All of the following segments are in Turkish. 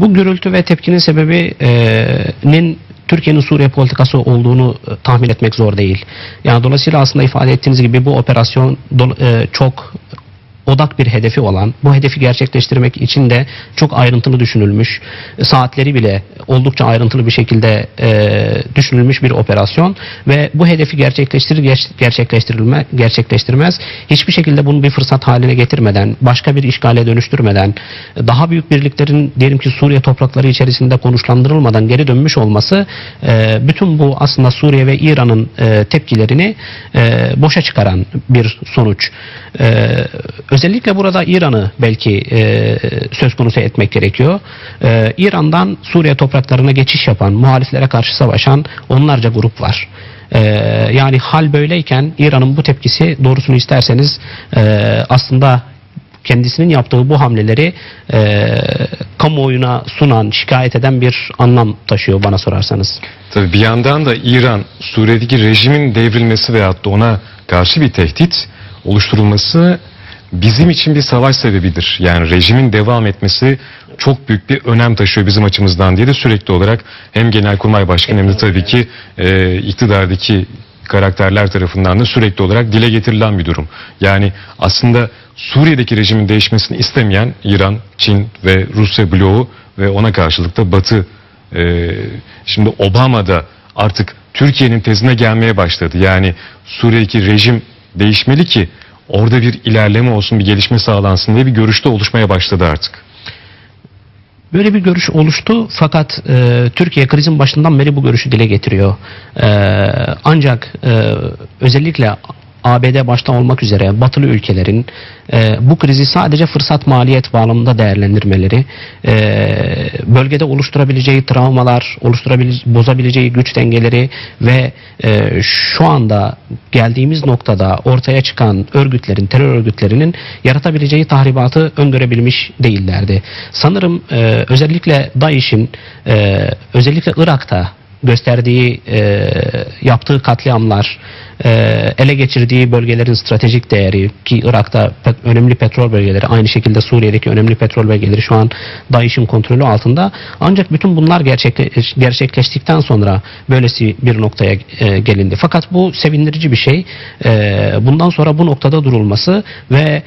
Bu gürültü ve tepkinin sebebinin Türkiye'nin Suriye politikası olduğunu e, tahmin etmek zor değil. Yani dolayısıyla aslında ifade ettiğiniz gibi bu operasyon e, çok odak bir hedefi olan, bu hedefi gerçekleştirmek için de çok ayrıntılı düşünülmüş, saatleri bile oldukça ayrıntılı bir şekilde e, düşünülmüş bir operasyon ve bu hedefi gerçekleştirir ger- gerçekleştirilme gerçekleştirmez hiçbir şekilde bunu bir fırsat haline getirmeden, başka bir işgale dönüştürmeden, daha büyük birliklerin diyelim ki Suriye toprakları içerisinde konuşlandırılmadan geri dönmüş olması e, bütün bu aslında Suriye ve İran'ın e, tepkilerini e, boşa çıkaran bir sonuç. E, özellikle burada İran'ı belki e, söz konusu etmek gerekiyor. E, İran'dan Suriye topraklarına geçiş yapan, muhaliflere karşı savaşan onlarca grup var. E, yani hal böyleyken İran'ın bu tepkisi doğrusunu isterseniz e, aslında kendisinin yaptığı bu hamleleri e, kamuoyuna sunan, şikayet eden bir anlam taşıyor bana sorarsanız. Tabii bir yandan da İran Suriye'deki rejimin devrilmesi veyahut da ona karşı bir tehdit oluşturulması bizim için bir savaş sebebidir. Yani rejimin devam etmesi çok büyük bir önem taşıyor bizim açımızdan diye de sürekli olarak hem Genelkurmay Başkanı hem de tabii ki e, iktidardaki karakterler tarafından da sürekli olarak dile getirilen bir durum. Yani aslında Suriye'deki rejimin değişmesini istemeyen İran, Çin ve Rusya bloğu ve ona karşılık da Batı ee, şimdi Obama da artık Türkiye'nin tezine gelmeye başladı. Yani Suriye'deki rejim değişmeli ki orada bir ilerleme olsun, bir gelişme sağlansın diye bir görüşte oluşmaya başladı artık. Böyle bir görüş oluştu fakat e, Türkiye krizin başından beri bu görüşü dile getiriyor. E, ancak e, özellikle ABD başta olmak üzere batılı ülkelerin e, bu krizi sadece fırsat maliyet bağlamında değerlendirmeleri, e, bölgede oluşturabileceği travmalar, oluşturabileceği, bozabileceği güç dengeleri ve e, şu anda geldiğimiz noktada ortaya çıkan örgütlerin, terör örgütlerinin yaratabileceği tahribatı öngörebilmiş değillerdi. Sanırım e, özellikle DAEŞ'in e, özellikle Irak'ta gösterdiği e, yaptığı katliamlar, e, ele geçirdiği bölgelerin stratejik değeri ki Irak'ta pet- önemli petrol bölgeleri aynı şekilde Suriye'deki önemli petrol bölgeleri şu an DAEŞ'in kontrolü altında. Ancak bütün bunlar gerçekle- gerçekleştikten sonra böylesi bir noktaya e, gelindi. Fakat bu sevindirici bir şey. E, bundan sonra bu noktada durulması ve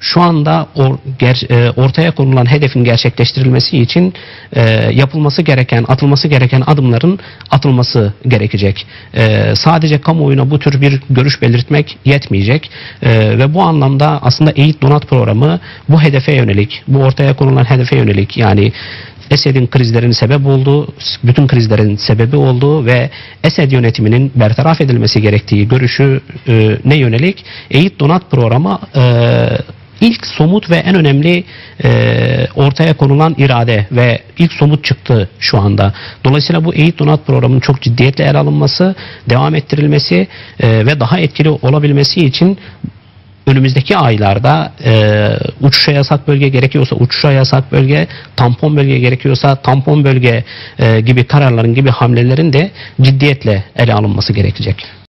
şu anda or, ger, e, ortaya konulan hedefin gerçekleştirilmesi için e, yapılması gereken, atılması gereken adımların atılması gerekecek. E, sadece kamuoyuna bu tür bir görüş belirtmek yetmeyecek E, ve bu anlamda aslında Eğit Donat programı bu hedefe yönelik, bu ortaya konulan hedefe yönelik yani Esed'in krizlerin sebep olduğu, bütün krizlerin sebebi olduğu ve Esed yönetiminin bertaraf edilmesi gerektiği görüşü e, ne yönelik Eğit Donat programı e, ilk somut ve en önemli e, ortaya konulan irade ve ilk somut çıktı şu anda. Dolayısıyla bu Eğit Donat programının çok ciddiyetle ele alınması, devam ettirilmesi e, ve daha etkili olabilmesi için önümüzdeki aylarda e, uçuşa yasak bölge gerekiyorsa uçuşa yasak bölge, tampon bölge gerekiyorsa tampon bölge e, gibi kararların gibi hamlelerin de ciddiyetle ele alınması gerekecek.